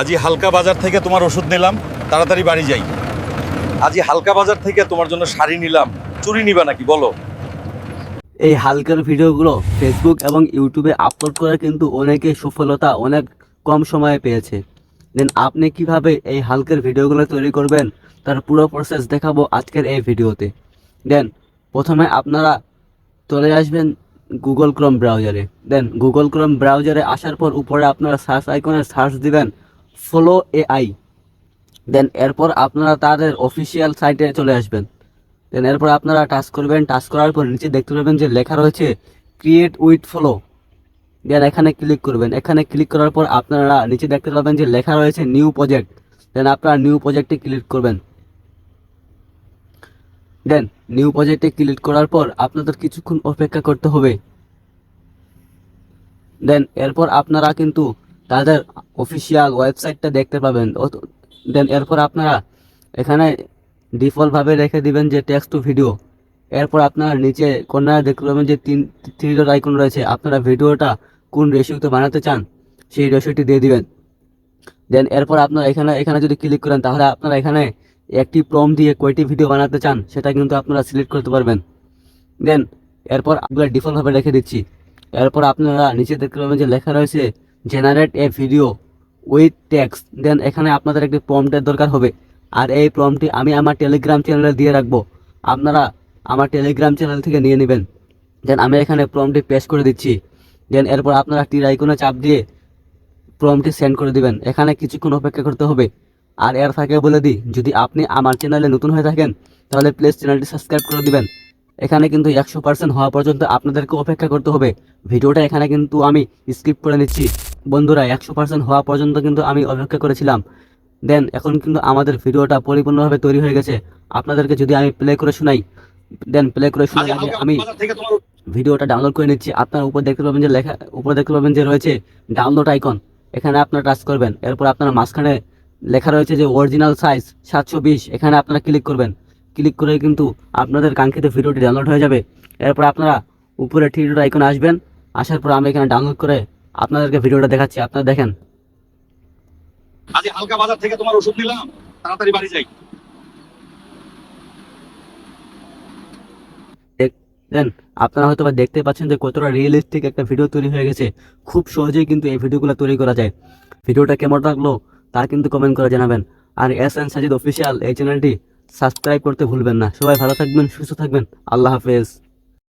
আজই হালকা বাজার থেকে তোমার ওষুধ নিলাম, তাড়াতাড়ি বাড়ি যাই। আজই হালকা বাজার থেকে তোমার জন্য শাড়ি নিলাম চুরি নিবা নাকি বলো? এই হালকার ভিডিওগুলো ফেসবুক এবং ইউটিউবে আপলোড করে কিন্তু অনেকে সফলতা অনেক কম সময়ে পেয়েছে। দেন আপনি কীভাবে এই হালকার ভিডিওগুলো তৈরি করবেন, তার পুরো প্রসেস দেখাবো আজকের এই ভিডিওতে। দেন প্রথমে আপনারা চলে আসবেন গুগল ক্রোম ব্রাউজারে দেন গুগল ক্রোম ব্রাউজারে আসার পর উপরে আপনারা সার্চ আইকনে সার্চ দিবেন ফলো এআই দেন এরপর আপনারা তাদের অফিসিয়াল সাইটে চলে আসবেন। দেন এরপর আপনারা টাচ করবেন টাচ করার পর নিচে দেখতে পাবেন যে লেখা রয়েছে ক্রিয়েট উইথ ফলো দেন এখানে ক্লিক করবেন। এখানে ক্লিক করার পর আপনারা নিচে দেখতে পাবেন যে লেখা রয়েছে নিউ প্রজেক্ট দেন আপনারা নিউ প্রজেক্টে ক্লিক করবেন। দেন নিউ প্রজেক্টে ক্লিক করার পর আপনাদের কিছুক্ষণ অপেক্ষা করতে হবে। দেন এরপর আপনারা কিন্তু তাদের অফিসিয়াল ওয়েবসাইটটা দেখতে পাবেন। দেন এরপর আপনারা এখানে ডিফল্টভাবে রেখে দিবেন যে টেক্সট টু ভিডিও এরপর আপনারা নিচে কর্নারে দেখতে পাবেন যে তিন থ্রি ডট আইকন রয়েছে। আপনারা ভিডিওটা কোন রেশিওতে বানাতে চান, সেই রেশিওটি দিয়ে দিবেন। দেন এরপর আপনারা এখানে এখানে যদি ক্লিক করেন, তাহলে আপনারা এখানে একটি প্রম দিয়ে কয়টি ভিডিও বানাতে চান, সেটা কিন্তু আপনারা সিলেক্ট করতে পারবেন। দেন এরপর আপনারা ডিফল্টভাবে রেখে দিচ্ছি। এরপর আপনারা নিচে দেখতে পাবেন যে লেখা রয়েছে generate a video with text then এখানে আপনাদের একটি প্রম্পটের দরকার হবে। আর এই প্রম্পটটি আমি আমার টেলিগ্রাম চ্যানেলে দিয়ে রাখব। আপনারা আমার টেলিগ্রাম চ্যানেল থেকে নিয়ে নেবেন। দেন আমি এখানে প্রম্পটটি পেস্ট করে দিচ্ছি। দেন এরপর আপনারা তীর আইকনে চাপ দিয়ে প্রম্পটটি সেন্ড করে দিবেন। এখানে কিছুক্ষণ অপেক্ষা করতে হবে। আর এর ফাঁকে বলে দিই, যদি আপনি আমার চ্যানেলে নতুন হয়ে থাকেন, তাহলে প্লিজ চ্যানেলটি সাবস্ক্রাইব করে দিবেন। এখানে কিন্তু একশো পার্সেন্ট হওয়া পর্যন্ত আপনাদেরকে অপেক্ষা করতে হবে। ভিডিওটা এখানে কিন্তু আমি স্কিপ করে নিচ্ছি। বন্ধুরা একশো পার্সেন্ট হওয়া পর্যন্ত কিন্তু আমি অপেক্ষা করেছিলাম। দেন এখন কিন্তু আমাদের ভিডিওটা পরিপূর্ণভাবে তৈরি হয়ে গেছে। আপনাদেরকে যদি আমি প্লে করে শোনাই দেন প্লে করে শোনাই আগে আমি তোমার ভিডিওটা ডাউনলোড করে নিচ্ছি। আপনার উপর দেখতে পাবেন যে লেখা উপরে দেখতে পাবেন যে রয়েছে ডাউনলোড আইকন এখানে আপনারা টাচ করবেন। এরপর আপনারা মাঝখানে লেখা রয়েছে যে অরিজিনাল সাইজ সাতশো বিশ। এখানে আপনারা ক্লিক করবেন। ক্লিক করে কিন্তু আপনাদের কাঙ্ক্ষিত ভিডিওটি ডাউনলোড হয়ে যাবে। এরপর আপনারা উপরে থ্রি আইকনে আসবেন। আসার পর আমি এখানে ডাউনলোড করে আপনাদেরকে ভিডিওটা দেখাচ্ছি আপনারা দেখেন। আজই হালকা বাজার থেকে তোমার ওষুধ নিলাম তাড়াতাড়ি বাড়ি যাই। দেন আপনারা হয়তো বা দেখতে পাচ্ছেন যে কতটা রিয়েলিস্টিক একটা ভিডিও তৈরি হয়ে গেছে। খুব সহজেই কিন্তু এই ভিডিওগুলো তৈরি করা যায়। ভিডিওটা কেমন লাগল তা কিন্তু কমেন্ট করে জানাবেন। R S N Sajid official এই চ্যানেলটি সাবস্ক্রাইব করতে ভুলবেন না। সবাই ভালো থাকবেন সুস্থ থাকবেন। আল্লাহ হাফেজ।